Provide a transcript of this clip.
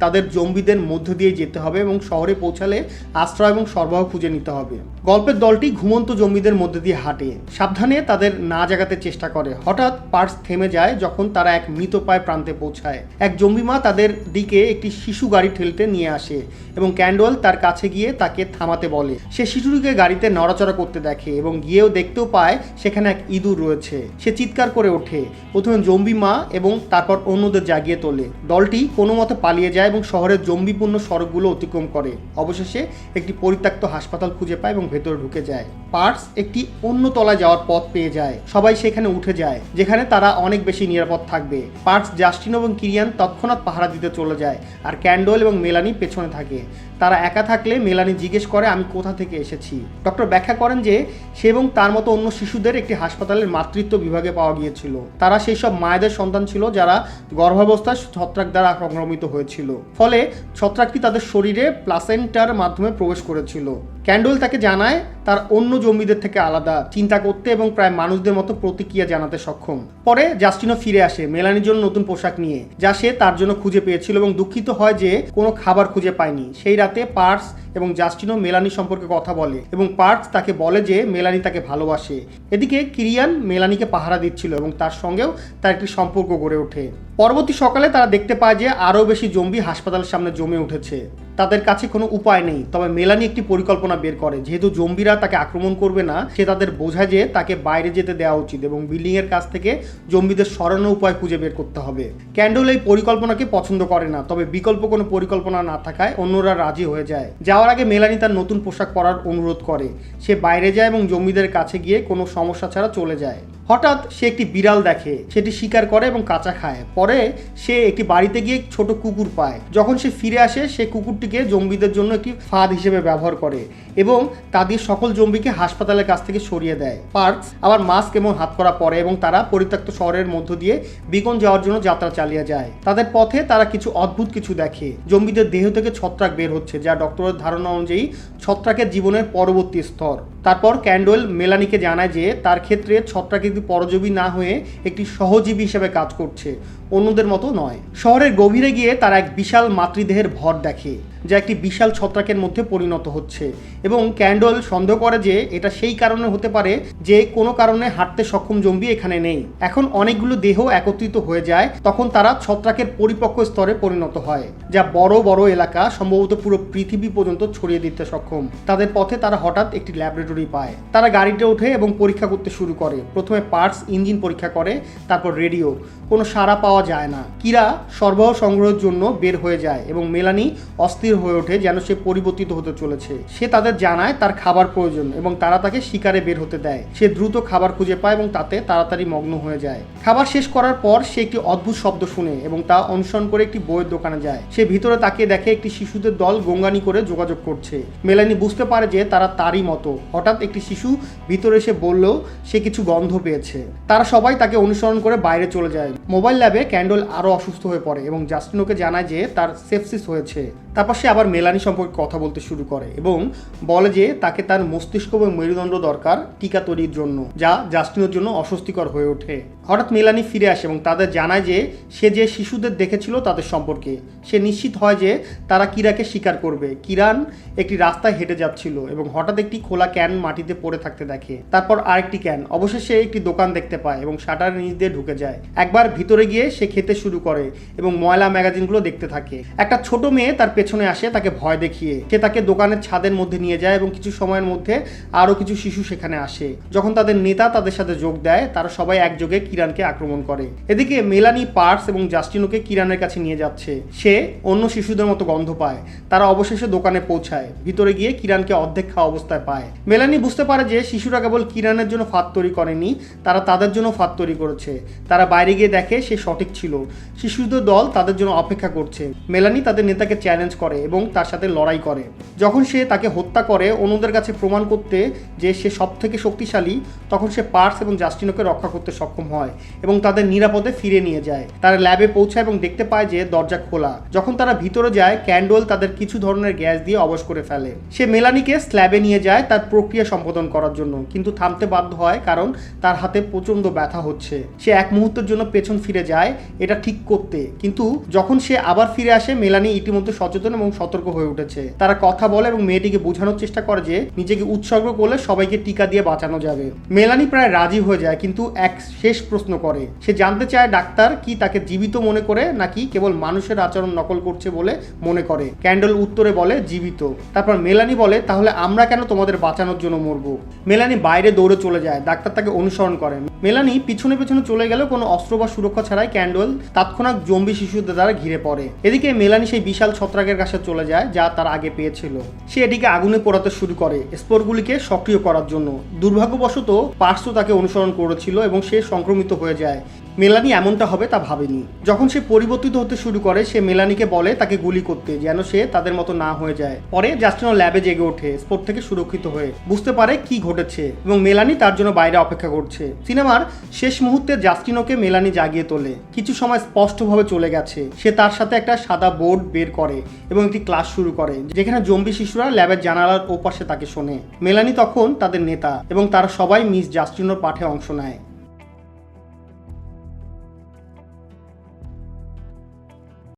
তাদের জম্বিদের মধ্য দিয়ে যেতে হবে এবং শহরে পৌঁছালে আশ্রয় এবং সরবরাহ খুঁজে নিতে হবে। গল্পের দলটি ঘুমন্ত জম্বিদের মধ্যে দিয়ে হাঁটে। সাবধানে তাদের না জাগাতে চেষ্টা করে। হঠাৎ পার্স থেমে যায় যখন তারা এক মৃত মৃতপায় প্রান্তে পৌঁছায়। এক জম্বি মা তাদের দিকে একটি শিশু গাড়ি ঠেলতে নিয়ে আসে এবং ক্যান্ডল তার কাছে গিয়ে তাকে থামাতে বলে। সে শিশুটিকে গাড়িতে নড়াচড়া করতে দেখে এবং গিয়েও দেখতেও পায় সেখানে এক ইঁদুর রয়েছে। সে চিৎকার করে ওঠে। প্রথমে জম্বি মা এবং তারপর অন্যদের জাগিয়ে তোলে। দলটি কোনো মতে পালিয়ে যায় এবং শহরের জম্বিপূর্ণ সড়কগুলো অতিক্রম করে। অবশেষে একটি পরিত্যক্ত হাসপাতাল খুঁজে পায় এবং ভেতরে ঢুকে যায়। পার্স একটি অন্য তলায় যাওয়ার পথ পেয়ে যায়। সবাই সেখানে উঠে যায়, যেখানে তারা অনেক বেশি নিরাপদ থাকবে। পার্স, জাস্টিন এবং কিরিয়ান তৎক্ষণাৎ পাহারা দিতে চলে যায় আর ক্যান্ডল এবং মেলানি পেছনে থাকে। তারা একা থাকলে মেলানি জিজ্ঞেস করে, আমি কোথা থেকে এসেছি? ডক্টর ব্যাখ্যা করেন যে, সে এবং তার মতো অন্য শিশুদের একটি হাসপাতালের মাতৃত্ব বিভাগে পাওয়া গিয়েছিল। তারা সেই সব মায়েদের সন্তান ছিল যারা গর্ভাবস্থায় ছত্রাক দ্বারা সংক্রমিত হয়েছিল। ফলে ছত্রাকটি তাদের শরীরে প্লাসেন্টার মাধ্যমে প্রবেশ করেছিল। ক্যান্ডল তাকে জানায় তার অন্য জম্বিদের থেকে আলাদা, চিন্তা করতে এবং প্রায় মানুষদের মতো প্রতিক্রিয়া জানাতে সক্ষম। পরে জাস্টিনও ফিরে আসে মেলানির জন্য নতুন পোশাক নিয়ে, যা সে তার জন্য খুঁজে পেয়েছিল এবং দুঃখিত হয় যে কোনো খাবার খুঁজে পায়নি। সেই রাতে পার্স এবং জাস্টিনও মেলানি সম্পর্কে কথা বলে এবং পার্স তাকে বলে যে মেলানি তাকে ভালোবাসে। এদিকে কিরিয়ান মেলানিকে পাহারা দিচ্ছিল এবং তার সঙ্গেও তার একটি সম্পর্ক গড়ে ওঠে। পরবর্তী সকালে তারা দেখতে পায় যে আরও বেশি জম্বি হাসপাতালের সামনে জমে উঠেছে। তাদের কাছে কোনো উপায় নেই। তবে মেলানি একটি পরিকল্পনা বের করে। যেহেতু জম্বিরা তাকে আক্রমণ করবে না, সে তাদের বোঝায় যে তাকে বাইরে যেতে দেওয়া উচিত এবং বিল্ডিং এর কাছ থেকে জম্বিদের সরানোর উপায় খুঁজে বের করতে হবে। ক্যান্ডল এই পরিকল্পনাকে পছন্দ করে না, তবে বিকল্প কোনো পরিকল্পনা না থাকায় অন্যরা রাজি হয়ে যায়। যাওয়ার আগে মেলানি তার নতুন পোশাক পরার অনুরোধ করে। সে বাইরে যায় এবং জম্বিদের কাছে গিয়ে কোনো সমস্যা ছাড়া চলে যায়। হঠাৎ সে একটি বিড়াল দেখে, সেটি শিকার করে এবং কাঁচা খায়। পরে সে একটি বাড়িতে গিয়ে ছোট কুকুর পায়। যখন সে ফিরে আসে, সে কুকুরটিকে জম্বিদের জন্য একটি ফাঁদ হিসেবে ব্যবহার করে এবং তা দিয়ে সকল জম্বিকে হাসপাতালের কাছ থেকে সরিয়ে দেয়। পার্কস আবার মাস্ক এবং হাত করা পরে এবং তারা পরিত্যক্ত শহরের মধ্য দিয়ে বিকন যাওয়ার জন্য যাত্রা চালিয়ে যায়। তাদের পথে তারা কিছু অদ্ভুত কিছু দেখে। জম্বিদের দেহ থেকে ছত্রাক বের হচ্ছে, যা ডক্টরের ধারণা অনুযায়ী ছত্রাকের জীবনের পরবর্তী স্তর। তারপর ক্যান্ডোয়েল মেলানিকে জানায় যে তার ক্ষেত্রে ছত্রাক একটি পরজীবী না হয়ে একটি সহজীবী হিসেবে কাজ করছে, অন্যদের মতো নয়। শহরের গভীরে গিয়ে তারা এক বিশাল মাতৃদেহের ভর দেখে। যা একটি বিশাল ছত্রাকের মধ্যে পরিণত হচ্ছে। এবং ক্যান্ডল সন্দেহ করে যে এটা সেই কারণে হতে পারে যে কোনো কারণে হাঁটতে সক্ষম জম্বি এখানে নেই। এখন অনেকগুলো দেহ একত্রিত হয়ে যায়, তখন তারা ছত্রাকের পরিপক্ক স্তরে পরিণত হয়, যা বড় বড় এলাকা, সম্ভবত পুরো পৃথিবী পর্যন্ত ছড়িয়ে দিতে সক্ষম। তাদের পথে তারা হঠাৎ একটি ল্যাবরেটরি পায়। তারা গাড়িতে ওঠে এবং পরীক্ষা করতে শুরু করে। প্রথমে পার্টস ইঞ্জিন পরীক্ষা করে, তারপর রেডিও। কোনো সাড়া পাওয়া যায় না। কিরা সরবরাহ সংগ্রহের জন্য বের হয়ে যায় এবং মেলানি অস্থির হয়ে ওঠে যেন সে পরিবর্তিত হতে চলেছে। সে তাদের জানায় তার খাবার প্রয়োজন এবং তারা তাকে শিকারে বের হতে দেয়। সে দ্রুত খাবার খুঁজে পায় এবং তাতে তাড়াতাড়ি মগ্ন হয়ে যায়। খাবার শেষ করার পর সে একটি অদ্ভুত শব্দ শুনে এবং তা অনুসরণ করে একটি বইয়ের দোকানে যায়। সে ভিতরে তাকিয়ে দেখে একটি শিশুদের দল গঙ্গানি করে যোগাযোগ করছে। মেলানি বুঝতে পারে যে তারা তারই মতো। হঠাৎ একটি শিশু ভিতরে এসে বললেও সে কিছু গন্ধ পেয়েছে। তারা সবাই তাকে অনুসরণ করে বাইরে চলে যায়। মোবাইল ল্যাবে ক্যান্ডল আরও অসুস্থ হয়ে পড়ে এবং জাস্টিনোকে জানায় যে তার সেপসিস হয়েছে। তারপর সে আবার মেলানি সম্পর্কে কথা বলতে শুরু করে এবং বলে যে তাকে তার মস্তিষ্ক এবং মেরুদণ্ড দরকার টিকা তৈরির জন্য, যা জাস্টিনের জন্য অস্বস্তিকর হয়ে ওঠে। হঠাৎ মেলানি ফিরে আসে এবং তাদের জানায় যে সে যে শিশুদের দেখেছিল তাদের সম্পর্কে, সে নিশ্চিত হয় যে তারা কিরাকে স্বীকার করবে। কিরান একটি রাস্তায় হেঁটে যাচ্ছিল এবং হঠাৎ একটি খোলা ক্যান মাটিতে পড়ে থাকতে দেখে। তারপর আরেকটি ক্যান, অবশেষে একটি দোকান দেখতে পায় এবং শাটার নিচ দিয়ে ঢুকে যায়। একবার ভিতরে গিয়ে সে খেতে শুরু করে এবং ময়লা ম্যাগাজিনগুলো দেখতে থাকে। একটা ছোট মেয়ে তার পেছনে আসে, তাকে ভয় দেখিয়ে। সে তাকে দোকানের ছাদের মধ্যে নিয়ে যায় এবং কিছু সময়ের মধ্যে আরও কিছু শিশু সেখানে আসে। যখন তাদের নেতা তাদের সাথে যোগ দেয়, তারা সবাই একযোগে কিরানকে আক্রমণ করে। এদিকে মেলানি পার্স এবং জাস্টিনোকে কিরানের কাছে নিয়ে যাচ্ছে। সে অন্য শিশুদের মতো গন্ধ পায়। তারা অবশেষে দোকানে পৌঁছায়। ভিতরে গিয়ে কিরানকে অর্ধেক খাওয়া অবস্থায় পায়। মেলানি বুঝতে পারে যে শিশুরা কেবল কিরানের জন্য ফাঁদ তৈরি করেনি, তারা তাদের জন্য ফাঁদ তৈরি করেছে। তারা বাইরে গিয়ে দেখে সে সঠিক ছিল। শিশুদের দল তাদের জন্য অপেক্ষা করছে। মেলানি তাদের নেতাকে চ্যালেঞ্জ করে এবং তার সাথে লড়াই করে। যখন সে তাকে হত্যা করে, অন্যদের কাছে প্রমাণ করতে যে সে সব থেকে শক্তিশালী, তখন সে পার্স এবং জাস্টিনোকে রক্ষা করতে সক্ষম হয় এবং তাদের নিরাপদে ফিরে নিয়ে যায়। তারা ল্যাবে পৌঁছায় এবং দেখতে পায় যে দরজা খোলা। যখন তারা ভিতরে যায় ক্যান্ডোল তাদের কিছু ধরনের গ্যাস দিয়ে অবশ করে ফেলে। সে মেলানিকে স্ল্যাবে নিয়ে যায় তার প্রক্রিয়া সম্পাদন করার জন্য, কিন্তু থামতে বাধ্য হয় কারণ তার হাতে প্রচণ্ড ব্যথা হচ্ছে। সে এক মুহূর্তের জন্য পেছন ফিরে যায়, এটা ঠিক করতে। কিন্তু যখন সে আবার ফিরে আসে মেলানি ইতিমধ্যে সচেতন এবং সতর্ক হয়ে উঠেছে। তারা কথা বলে এবং মেয়েটিকে বোঝানোর চেষ্টা করে যে, নিজেকে উৎসর্গ করলে সবাইকে টিকা দিয়ে বাঁচানো যাবে। মেলানি প্রায় রাজি হয়ে যায়, কিন্তু এক শেষ প্রশ্ন করে। সে জানতে চায় ডাক্তার কি তাকে জীবিত মনে করে, নাকি কেবল মানুষের আচরণ নকল করছে বলে মনে করে। ক্যান্ডল উত্তরে বলে, জীবিত। তারপর মেলানি বলে, তাহলে আমরা কেন তোমাদের বাঁচানোর জন্য মরবো? মেলানি বাইরে দৌড়ে চলে যায়, ডাক্তার তাকে অনুসরণ করেন। মেলানি পিছনে পিছনে চলে গেলেও কোনো অস্ত্র বা সুরক্ষা ছাড়াই ক্যান্ডল তৎক্ষণাৎ জম্বি শিশুদের দ্বারা ঘিরে পড়ে। এদিকে মেলানি সেই বিশাল ছত্রাকের কাছে চলে যায়, যা তার আগে পেয়েছিল। সে এটিকে আগুনে পোড়াতে শুরু করে স্পোরগুলিকে সক্রিয় করার জন্য। দুর্ভাগ্যবশত পার্সও তাকে অনুসরণ করেছিল এবং সে সংক্রমিত হয়ে যায়। মেলানি এমনটা হবে তা ভাবেনি। যখন সে পরিবর্তিত হতে শুরু করে, সে মেলানিকে বলে তাকে গুলি করতে, যেন সে তাদের মতো না হয়ে যায়। পরে জাস্টিনো ল্যাবে জেগে ওঠে, স্পোর্ট থেকে সুরক্ষিত হয়ে। বুঝতে পারে কি ঘটেছে এবং মেলানি তার জন্য বাইরে অপেক্ষা করছে। সিনেমার শেষ মুহূর্তে জাস্টিনোকে মেলানি জাগিয়ে তোলে। কিছু সময় স্পষ্টভাবে চলে গেছে। সে তার সাথে একটা সাদা বোর্ড বের করে এবং একটি ক্লাস শুরু করে, যেখানে জম্বি শিশুরা ল্যাবের জানালার ওপাশে তাকে শোনে। মেলানি তখন তাদের নেতা এবং তারা সবাই মিস জাস্টিনোর পাঠে অংশ নেয়।